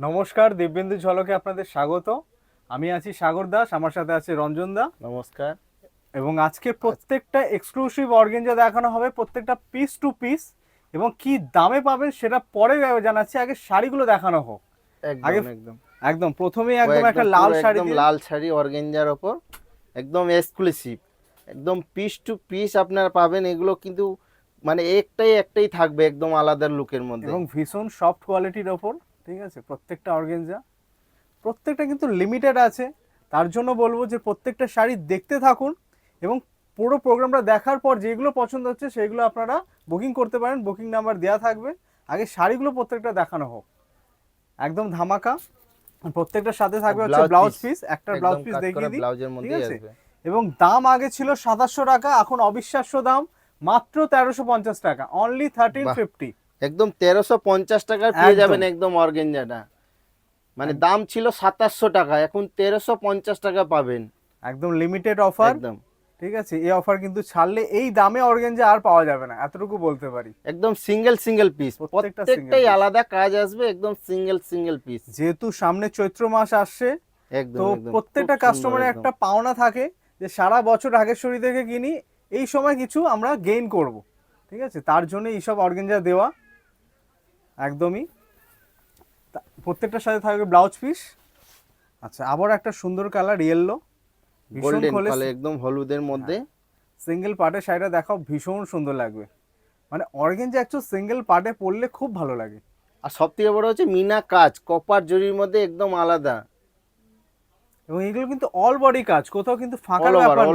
নমস্কার দিব্যেন্দু ঝলকে আপনাদের স্বাগত। আমি আছি সাগর দাস আমার সাথে আছে রঞ্জন দা। নমস্কার। এবং আজকে প্রত্যেকটা এক্সক্লুসিভ অর্গেঞ্জা দেখানো হবে প্রত্যেকটা পিস টু পিস এবং কি দামে পাবেন সেটা পরে জানাচ্ছি। আগে শাড়িগুলো দেখানো হোক। একদম আগে একদম। একদম প্রথমেই একদম একটা লাল শাড়ি একদম লাল শাড়ি অর্গেঞ্জার ওপর। একদম এক্সক্লুসিভ একদম পিস টু পিস আপনারা পাবেন এগুলো কিন্তু মানে একটাই একটাই থাকবে একদম আলাদা লুকের মধ্যে। এবং ভীষণ সফট কোয়ালিটির ওপর। ঠিক আছে? প্রত্যেকটা অর্গেঞ্জা প্রত্যেকটা কিন্তু লিমিটেড আছে। তার জন্য বলব যে প্রত্যেকটা শাড়ি দেখতে থাকুন এবং পুরো প্রোগ্রামটা দেখার পর যেগুলো পছন্দ হচ্ছে সেগুলো আপনারা বুকিং করতে পারেন। বুকিং নাম্বার দেওয়া থাকবে। আগে শাড়িগুলো প্রত্যেকটা দেখানো হোক। একদম ধামাকা। প্রত্যেকটার সাথে থাকবে হচ্ছে ব্লাউজ পিস একটা ব্লাউজ পিস দেখিয়ে দিই। ঠিক আছে? এবং দাম আগে ছিল সাতাশশো টাকা এখন অবিশ্বাস্য দাম। মাত্র তেরোশো পঞ্চাশ টাকা। অনলি থার্টিন ফিফটি একদম তেরোশো পঞ্চাশ টাকার পেয়ে। যাবেন একদম অর্গেঞ্জাটা। মানে দাম ছিল সাতাশশো টাকা এখন তেরোশো পঞ্চাশ টাকা পাবেন। একদম লিমিটেড অফার একদম। ঠিক আছে এই অফার কিন্তু ছাড়লে এই দামে অর্গেঞ্জা আর পাওয়া যাবে না এতটুকু বলতে পারি। একদম সিঙ্গেল সিঙ্গেল পিস প্রত্যেকটা প্রত্যেকটাই আলাদা কাজ আসবে একদম সিঙ্গেল সিঙ্গেল পিস যেহেতু সামনে চৈত্র মাস আসছে একদম তো প্রত্যেকটা কাস্টমারের একটা পাওনা থাকে যে সারা বছর আগেশ্বরী থেকে কিনি এই সময় কিছু আমরা গেইন করব। ঠিক আছে তার জন্য এইসব অর্গেঞ্জা দেওয়া একদমই। প্রত্যেকটার সাথে থাকবে ব্লাউজ পিস। আচ্ছা আবার একটা সুন্দর কালার ইয়েলো গোল্ডেন কালার একদম হলুদের মধ্যে। সিঙ্গেল পার্টের শাড়িটা দেখাও ভীষণ সুন্দর লাগবে। মানে অর্গেঞ্জা অ্যাকচুয়াল সিঙ্গেল পার্টে পরলে খুব ভালো লাগে। আর সব থেকে বড় হচ্ছে মিনা কাজ কপার জরির মধ্যে একদম আলাদা। এবং এগুলো কিন্তু অল বডি কাজ কোথাও কিন্তু ফাঁকার ব্যাপার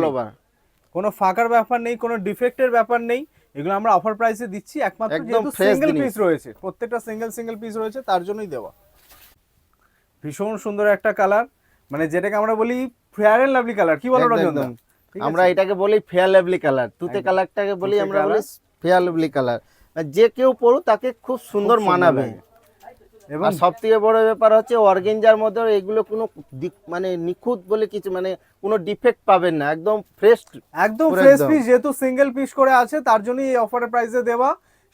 কোনো ফাঁকার ব্যাপার নেই কোনো ডিফেক্টের ব্যাপার নেই। এগুলো আমরা অফার প্রাইসে দিচ্ছি একমাত্র যেহেতু সিঙ্গেল পিস রয়েছে প্রত্যেকটা সিঙ্গেল সিঙ্গেল পিস রয়েছে তার জন্যই দেওয়া। ভীষণ সুন্দর একটা কালার মানে যেটাকে আমরা বলি ফেয়ার এন্ড লাভলি কালার কি বলো রঞ্জন আমরা এটাকে বলি ফেয়ার লাভলি কালার তুতে কালারটাকে বলি আমরা বলি ফেয়ার লাভলি কালার যে কেউ পড়ু তাকে খুব সুন্দর মানাবে। এবং সব থেকে বড় ব্যাপার হচ্ছে অর্গেঞ্জার মধ্যে এগুলো কোনো মানে নিখুঁত বলে কিছু মানে কোনো ডিফেক্ট পাবেন না। একদম ফ্রেশ একদম ফ্রেশ পিস যেহেতু সিঙ্গেল পিস করে আছে তার জন্যই এই অফারের প্রাইসে দেওয়া।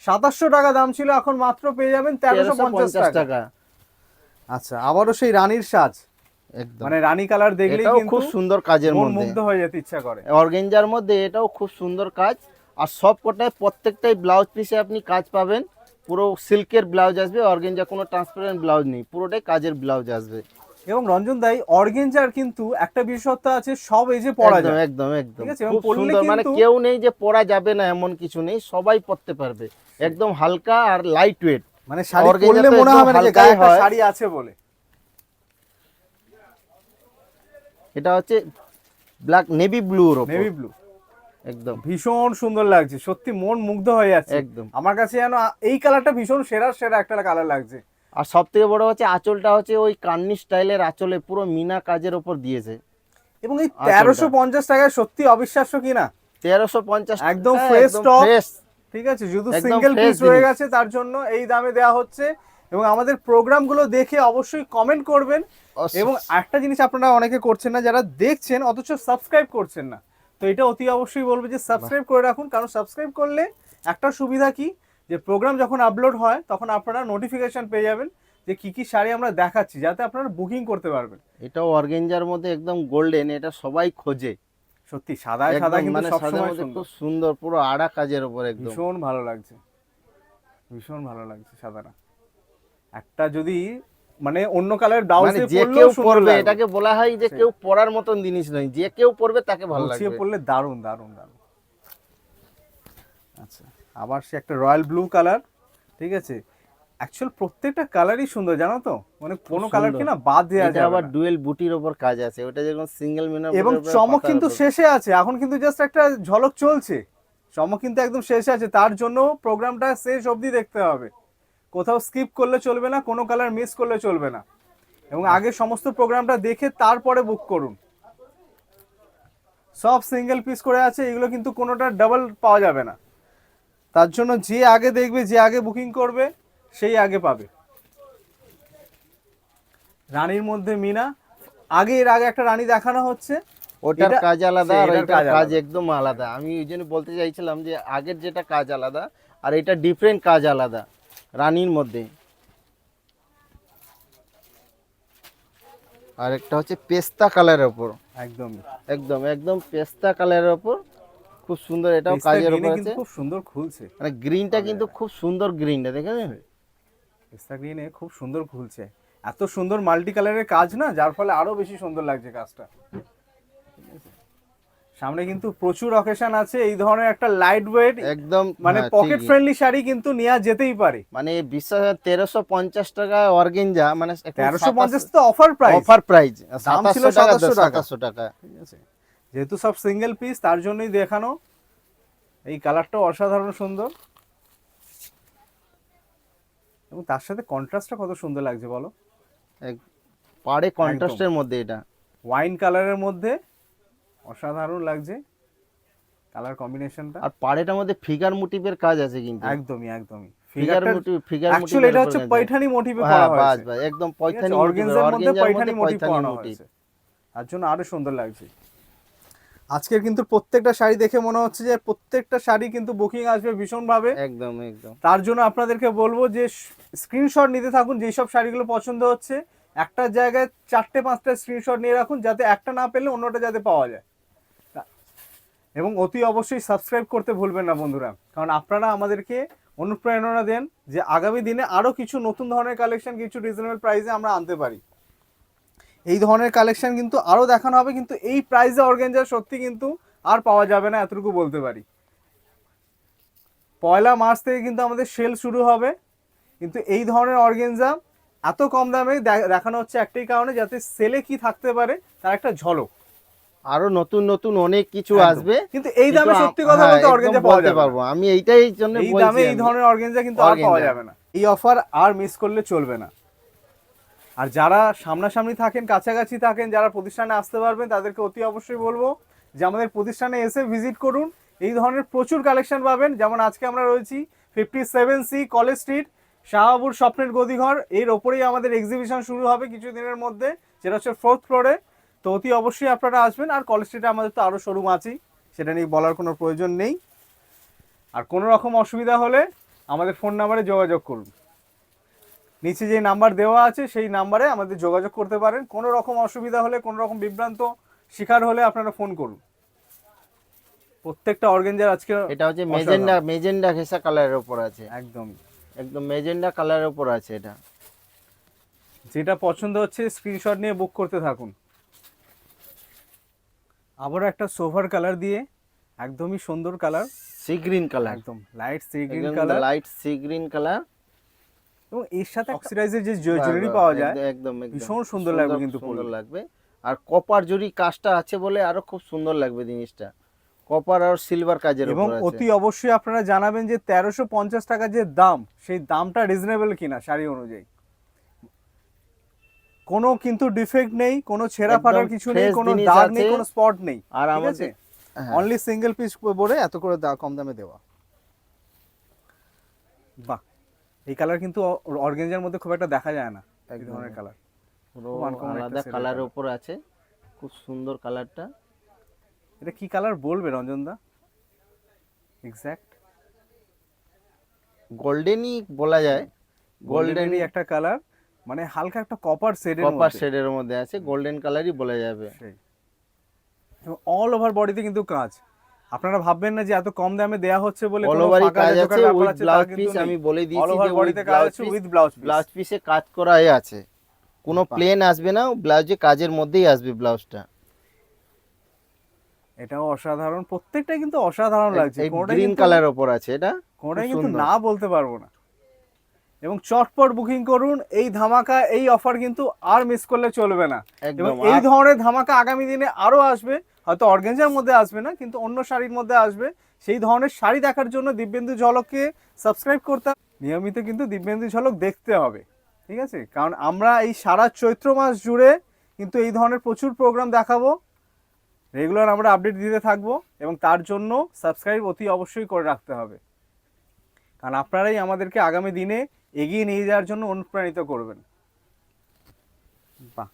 সাতাশশো টাকা দাম ছিল এখন মাত্র পেয়ে যাবেন তেরোশো পঞ্চাশ টাকা। আচ্ছা আবারও সেই রানীর সাজ। মানে রানী কালার দেখলেই কিন্তু খুব সুন্দর কাজের মন মধ্যে। মুগ্ধ হয়ে যেতে ইচ্ছা করে। অর্গেঞ্জার মধ্যে এটাও খুব সুন্দর কাজ। আর সব কটায় প্রত্যেকটাই ব্লাউজ পিসে আপনি কাজ পাবেন। পুরো সিল্কের ব্লাউজ আসবে অর্গেঞ্জা কোনো ট্রান্সপারেন্ট ব্লাউজ নেই পুরোটাই কাজের ব্লাউজ আসবে। এবং রঞ্জন দাই অর্গেঞ্জার কিন্তু একটা বিশেষত্ব আছে সব এজে পরা একদম যায়। একদম একদম। খুব সুন্দর মানে কেউ নেই যে পরা যাবে না এমন কিছু নেই সবাই পরতে পারবে। একদম হালকা আর লাইট ওয়েট মানে শাড়ি পরলে মনে হবে না যে গায়ে একটা শাড়ি আছে বলে। এটা হচ্ছে ব্ল্যাক নেভি ওপর। নেভি ব্লু একদম। ভীষণ সুন্দর লাগছে সত্যি মন মুগ্ধ হয়ে যাচ্ছে। একদম। আমার কাছে যেন এই কালারটা ভীষণ সেরা সেরা একটা কালার লাগছে। আর সব থেকে বড় হচ্ছে আঁচলটা হচ্ছে ওই কান্নি স্টাইলের আঁচলে পুরো মিনা কাজের ওপর দিয়েছে। এবং এই তেরোশো পঞ্চাশ টাকায় সত্যি অবিশ্বাস্য কিনা? তেরোশো পঞ্চাশ একদম stock। ফ্রেশ ঠিক আছে শুধু সিঙ্গেল পিস রয়ে গেছে তার জন্য এই দামে দেওয়া হচ্ছে। এবং আমাদের প্রোগ্রামগুলো দেখে অবশ্যই কমেন্ট করবেন। এবং একটা জিনিস আপনারা অনেকে করছেন না যারা দেখছেন অথচ সাবস্ক্রাইব করছেন না। তো এটা অতি অবশ্যই বলব যে সাবস্ক্রাইব করে রাখুন কারণ সাবস্ক্রাইব করলে একটা সুবিধা কি? যে প্রোগ্রাম যখন আপলোড হয় তখন আপনারা নোটিফিকেশন পেয়ে যাবেন যে কি কি শাড়ি আমরা দেখাচ্ছি যাতে আপনারা বুকিং করতে পারবেন। এটাও অর্গেঞ্জার মধ্যে একদম গোল্ডেন এটা সবাই খোঁজে। সত্যি সাদা সাদা কিন্তু মানে সবসময় খুব সুন্দর পুরো আড়া কাজের ওপর একদম। ভীষণ ভালো লাগছে ভীষণ ভালো লাগছে সাদাটা। একটা যদি মানে অন্য কালার ব্লাউজ মানে যে কেউ পরবে এটাকে বলা হয় যে কেউ পরার মতন জিনিস নয় যে কেউ পরবে তাকে ভালো লাগবে। পড়লে দারুণ দারুণ দারুণ। আচ্ছা আবার সে একটা রয়্যাল ব্লু কালার ঠিক আছে? অ্যাকচুয়াল প্রত্যেকটা কালারই সুন্দর জানো তো? মানে কোনো কালারকে না বাদ দেওয়া এটা যাবে আবার ডুয়েল বুটির ওপর কাজ আছে ওটা যেমন সিঙ্গেল মিনার এবং চমক কিন্তু শেষে আছে এখন কিন্তু জাস্ট একটা ঝলক চলছে। চমক কিন্তু একদম শেষে আছে তার জন্য প্রোগ্রামটা শেষ অবধি দেখতে হবে। কোথাও স্কিপ করলে চলবে না কোনো কালার মিস করলে চলবে না। এবং আগে সমস্ত প্রোগ্রামটা দেখে তারপরে বুক করুন। সব সিঙ্গেল পিস করে আছে এগুলো কিন্তু কোনোটা ডাবল পাওয়া যাবে না। তার জন্য যে আগে দেখবে যে আগে বুকিং করবে সেই আগে পাবে। রানীর মধ্যে মিনা আগে এর আগে একটা রানী দেখানো হচ্ছে। ওটার কাজ আলাদা আর এটার কাজ একদম আলাদা। আমি ওই জন্য বলতে চাইছিলাম যে আগের যেটা কাজ আলাদা আর এটা ডিফারেন্ট কাজ আলাদা। রানীর মধ্যে। আর একটা হচ্ছে পেস্তা কালারের ওপর। একদমই। একদম একদম পেস্তা কালারের ওপর। খুব সুন্দর এটাও কাজের ওপর আছে। খুব সুন্দর খুলছে। মানে গ্রিনটা কিন্তু খুব সুন্দর গ্রিনটা দেখেছেন? পেস্তা গ্রিনে খুব সুন্দর খুলছে। এত সুন্দর মাল্টি কালারের কাজ না যার ফলে আরও বেশি সুন্দর লাগছে কাজটা? সামনে কিন্তু প্রচুর অকেশন আছে এই ধরনের একটা লাইট ওয়েট একদম মানে হ্যাঁ, পকেট ফ্রেন্ডলি শাড়ি কিন্তু নেওয়া যেতেই পারে। মানে বিশ্বাস তেরোশো পঞ্চাশ টাকা অর্গেঞ্জা মানে তেরোশো পঞ্চাশ তো অফার প্রাইস অফার প্রাইস দাম ছিল সাতাশশো টাকা। টাকা। ঠিক আছে। যেহেতু সব সিঙ্গেল পিস তার জন্যই দেখানো। এই কালারটাও অসাধারণ সুন্দর। এবং তার সাথে কন্ট্রাস্টটা কত সুন্দর লাগছে বলো? পাড়ে কন্ট্রাস্টের মধ্যে এটা। ওয়াইন কালারের মধ্যে। অসাধারণ লাগছে কালার কম্বিনেশনটা। আর পাড়েটার মধ্যে ফিগার মোটিভের কাজ আছে কিন্তু। একদমই একদমই। Figure motif figure motif actually এটা হচ্ছে পৈঠানি মোটিভে করা হ্যাঁ বাস হয়েছে। বাস একদম ঠিক আছে? পৈঠানি অর্গেনজার মধ্যে পৈঠানি মোটিভ মোটিভ হয়েছে। তার জন্য আরও সুন্দর লাগছে। আজকের কিন্তু প্রত্যেকটা শাড়ি দেখে মনে হচ্ছে যে প্রত্যেকটা শাড়ি কিন্তু বুকিং আসবে ভীষণ ভাবে একদম একদম। তার জন্য আপনাদেরকে বলব যে স্ক্রিনশট নিতে থাকুন যেই সব শাড়িগুলো পছন্দ হচ্ছে। একটা জায়গায় চারটে পাঁচটা স্ক্রিনশট নিয়ে রাখুন যাতে একটা না পেলে অন্যটা যাতে পাওয়া যায়। এবং অতি অবশ্যই সাবস্ক্রাইব করতে ভুলবেন না বন্ধুরা। কারণ আপনারা আমাদেরকে অনুপ্রেরণা দেন যে আগামী দিনে আরও কিছু নতুন ধরনের কালেকশন কিছু রিজনেবল প্রাইসে আমরা আনতে পারি। এই ধরনের কালেকশন কিন্তু আরও দেখানো হবে, কিন্তু এই প্রাইসে অর্গেঞ্জা সত্যি কিন্তু আর পাওয়া যাবে না, এতটুকু বলতে পারি। পয়লা মার্চ থেকে কিন্তু আমাদের সেল শুরু হবে, কিন্তু এই ধরনের অর্গেনজা এত কম দামে দেখানো হচ্ছে একটাই কারণে যাতে সেলে কি থাকতে পারে, তার একটা ঝলক। আরও নতুন নতুন অনেক কিছু আসবে। কিন্তু এই দামে সত্যি কথা হ্যাঁ, বলতে অর্গেনজা পাওয়া যাবে পারব। আমি এইটাই জন্য এই দামে এই ধরনের অর্গেনজা কিন্তু আর পাওয়া যাবে না। এই অফার আর মিস করলে চলবে না। আর যারা সামনাসামনি থাকেন কাছাকাছি থাকেন যারা প্রতিষ্ঠানে আসতে পারবেন তাদেরকে অতি অবশ্যই বলব যে আমাদের প্রতিষ্ঠানে এসে ভিজিট করুন। এই ধরনের প্রচুর কালেকশন পাবেন। যেমন আজকে আমরা রয়েছি fifty seven C college street Shahabur স্বপ্নের গদিঘর। এর ওপরেই আমাদের এক্সিবিশন শুরু হবে কিছুদিনের মধ্যে। যেটা হচ্ছে ফোর্থ ফ্লোরে তো অতি অবশ্যই আপনারা আসবেন। আর কলেজ স্ট্রিটে আমাদের তো আরও শোরুম আছেই সেটা নিয়ে বলার কোনো প্রয়োজন নেই। আর কোনো রকম অসুবিধা হলে আমাদের ফোন নাম্বারে যোগাযোগ করুন। নিচে যে নাম্বার দেওয়া আছে সেই নাম্বারে আমাদের যোগাযোগ করতে পারেন। কোনো রকম অসুবিধা হলে কোনো রকম বিভ্রান্ত শিকার হলে আপনারা ফোন করুন। প্রত্যেকটা অর্গেঞ্জার আজকে এটা হচ্ছে মেজেন্ডা মেজেন্ডা ঘেসা কালারের উপর আছে। একদম। একদম মেজেন্ডা কালারের উপর আছে এটা। যেটা পছন্দ হচ্ছে স্ক্রিনশট নিয়ে বুক করতে থাকুন। আবারও একটা সোভার কালার দিয়ে একদমই সুন্দর কালার সি গ্রিন কালার একদম light sea green colour light sea green colour এবং এর সাথে অক্সিডাইজের যে জুয়েলারি পাওয়া যায় একদম একদম। ভীষণ সুন্দর লাগবে কিন্তু সুন্দর লাগবে। আর কপার জুরি কাজটা আছে বলে আরও খুব সুন্দর লাগবে জিনিসটা। কপার আর সিলভার কাজের এবং অতি অবশ্যই আপনারা জানাবেন যে তেরোশো পঞ্চাশ টাকা যে দাম সেই দামটা রিজনেবল কিনা শাড়ি অনুযায়ী। কোনো কিন্তু ডিফেক্ট নেই কোনো ছেঁড়া ফাটার কিছু নেই কোনো দাগ নেই কোনো স্পট নেই আর আমাদের। অনলি সিঙ্গেল পিস বলে এত করে দা- কম দামে দেওয়া। বাহ এই কালার কিন্তু অর্গেঞ্জার মধ্যে খুব একটা দেখা যায় না এক ধরনের কালার পুরো আলাদা কালারের। উপর আছে খুব সুন্দর কালারটা এটা কি কালার বলবে রঞ্জন দা? এক্স্যাক্ট গোল্ডেনই বলা যায়। গোল্ডেন গোল্ডেনই একটা কালার মানে হালকা একটা কপার শেডের কপার শেডের মধ্যে আছে গোল্ডেন কালারই বলা যাবে। অল ওভার বডিতে কিন্তু কাজ। আপনারা ভাববেন না যে এত কম দামে দেয়া হচ্ছে বলে অল ওভারই কাজ আছে উইথ ব্লাউজ পিস আমি বলে অল দিয়েছি ওভার যে বডিতে কাজ আছে উইথ ব্লাউজ পিস ব্লাউজ পিসে কাজ করাই আছে। কোনো প্লেন আসবে না ব্লাউজে কাজের মধ্যেই আসবে ব্লাউজটা এটাও অসাধারণ প্রত্যেকটাই কিন্তু অসাধারণ লাগছে। গ্রিন কালারের উপর আছে এটা কোনোটাই খুব কিন্তু না বলতে পারব না। এবং চটপট বুকিং করুন। এই ধামাকা এই অফার কিন্তু আর মিস করলে চলবে না। এবং এই ধরনের ধামাকা আগামী দিনে আরও আসবে। হয়তো অর্গেঞ্জার মধ্যে আসবে না কিন্তু অন্য শাড়ির মধ্যে আসবে। সেই ধরনের শাড়ি দেখার জন্য দিব্যেন্দু ঝলককে সাবস্ক্রাইব করতে। নিয়মিত কিন্তু দিব্যেন্দু ঝলক দেখতে হবে। ঠিক আছে? কারণ আমরা এই সারা চৈত্র মাস জুড়ে কিন্তু এই ধরনের প্রচুর প্রোগ্রাম দেখাবো। রেগুলার আমরা আপডেট দিতে থাকব এবং তার জন্য সাবস্ক্রাইব অতি অবশ্যই করে রাখতে হবে। কারণ আপনারাই আমাদেরকে আগামী দিনে এগিয়ে নিয়ে যাওয়ার জন্য অনুপ্রাণিত করবেন। বাহ।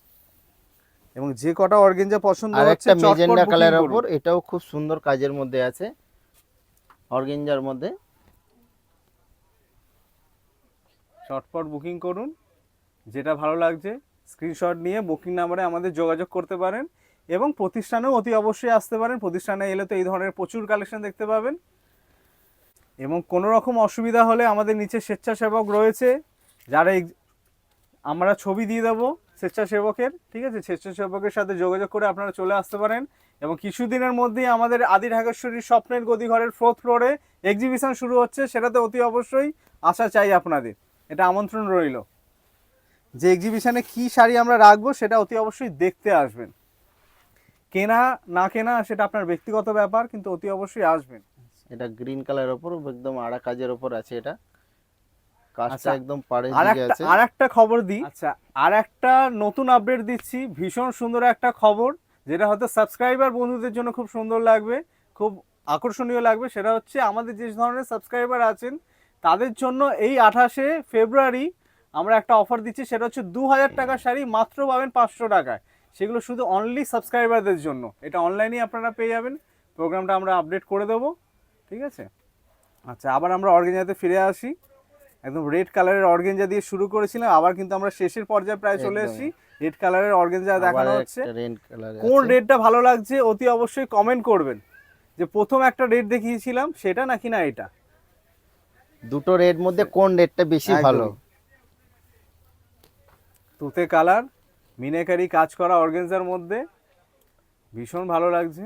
এবং যে কটা অর্গেঞ্জা পছন্দ হচ্ছে একটা মেজেন্ডা কালারের উপর এটাও খুব সুন্দর কাজের মধ্যে আছে। অর্গেঞ্জার মধ্যে। চটপট বুকিং করুন। যেটা ভালো লাগছে স্ক্রিনশট নিয়ে বুকিং নাম্বারে আমাদের যোগাযোগ করতে পারেন। এবং প্রতিষ্ঠানেও অতি অবশ্যই আসতে পারেন। প্রতিষ্ঠানে এলে তো এই ধরনের প্রচুর কালেকশন দেখতে পাবেন। এবং কোনো রকম অসুবিধা হলে আমাদের নিচে স্বেচ্ছাসেবক রয়েছে, যারা আমরা ছবি দিয়ে দেবো স্বেচ্ছাসেবকের, ঠিক আছে? স্বেচ্ছাসেবকের সাথে যোগাযোগ করে আপনারা চলে আসতে পারেন। এবং কিছুদিনের মধ্যেই আমাদের আদি ঢাকেশ্বরী স্বপ্নের গদিঘরের ফোর্থ ফ্লোরে এক্সিবিশন শুরু হচ্ছে, সেটাতে অতি অবশ্যই আসা চাই আপনাদের। এটা আমন্ত্রণ রইল। যে এক্সিবিশনে কি শাড়ি আমরা রাখব, সেটা অতি অবশ্যই দেখতে আসবেন। কেনা না কেনা সেটা আপনার ব্যক্তিগত ব্যাপার, কিন্তু অতি অবশ্যই আসবেন। এটা গ্রিন কালারের ওপর একদম আড়া কাজের ওপর আছে এটা। কাজটা আচ্ছা, একদম আর দিকে আছে। আর একটা খবর দিই। আচ্ছা। আর একটা নতুন আপডেট দিচ্ছি ভীষণ সুন্দর একটা খবর যেটা হয়তো সাবস্ক্রাইবার বন্ধুদের জন্য খুব সুন্দর লাগবে খুব আকর্ষণীয় লাগবে সেটা হচ্ছে আমাদের যে ধরনের সাবস্ক্রাইবার আছেন তাদের জন্য এই আঠাশে ফেব্রুয়ারি আমরা একটা অফার দিচ্ছি সেটা হচ্ছে দু হাজার টাকার শাড়ি মাত্র পাবেন পাঁচশো টাকায়। সেগুলো শুধু অনলি সাবস্ক্রাইবারদের জন্য। এটা অনলাইনেই আপনারা পেয়ে যাবেন। প্রোগ্রামটা আমরা আপডেট করে দেবো। ঠিক আছে? আচ্ছা আবার আমরা অর্গেঞ্জাতে ফিরে আসি। একদম রেড কালারের অর্গেঞ্জা দিয়ে শুরু করেছিলাম আবার কিন্তু আমরা শেষের পর্যায়ে প্রায় চলে। এসেছি। রেড কালারের অর্গেঞ্জা দেখানো হচ্ছে। কোন রেডটা ভালো লাগছে অতি অবশ্যই কমেন্ট করবেন। যে প্রথম একটা রেড দেখিয়েছিলাম সেটা নাকি না এটা? দুটো রেড মধ্যে কোন রেডটা বেশি ভালো? তুতে কালার মিনেকারি কাজ করা অর্গেঞ্জার মধ্যে ভীষণ ভালো লাগছে।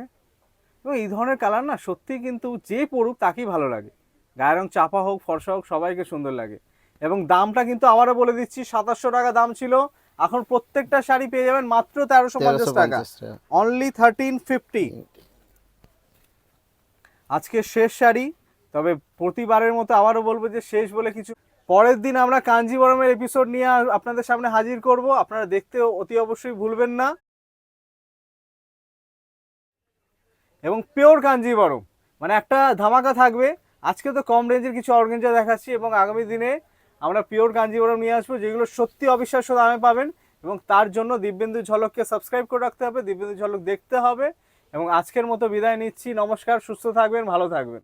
এবং এই ধরনের কালার না সত্যি কিন্তু যে পড়ুক তাকেই ভালো লাগে। গায়ের রং চাপা হোক ফর্সা হোক সবাইকে সুন্দর লাগে। এবং দামটা কিন্তু আবারও বলে দিচ্ছি সাতাশশো টাকা দাম ছিল। এখন প্রত্যেকটা শাড়ি পেয়ে যাবেন মাত্র তেরোশো পঞ্চাশ টাকা। অনলি থার্টিন ফিফটি আজকে শেষ শাড়ি তবে প্রতিবারের মতো আবারও বলব যে শেষ বলে কিছু পরের দিন আমরা কাঞ্জিবরমের এপিসোড নিয়ে আপনাদের সামনে হাজির করব। আপনারা দেখতে অতি অবশ্যই ভুলবেন না। এবং পিওর কাঞ্জি বরম মানে একটা ধামাকা থাকবে। আজকে তো কম রেঞ্জের কিছু অর্গেঞ্জা দেখাচ্ছি এবং আগামী দিনে আমরা পিওর কাঞ্জি বরম নিয়ে আসব, যেগুলো সত্যি অবিশ্বাস্য দামে পাবেন এবং তার জন্য দিব্যেন্দু ঝলককে সাবস্ক্রাইব করে রাখতে হবে, দিব্যেন্দু ঝলক দেখতে হবে এবং আজকের মতো বিদায় নিচ্ছি। নমস্কার, সুস্থ থাকবেন, ভালো থাকবেন।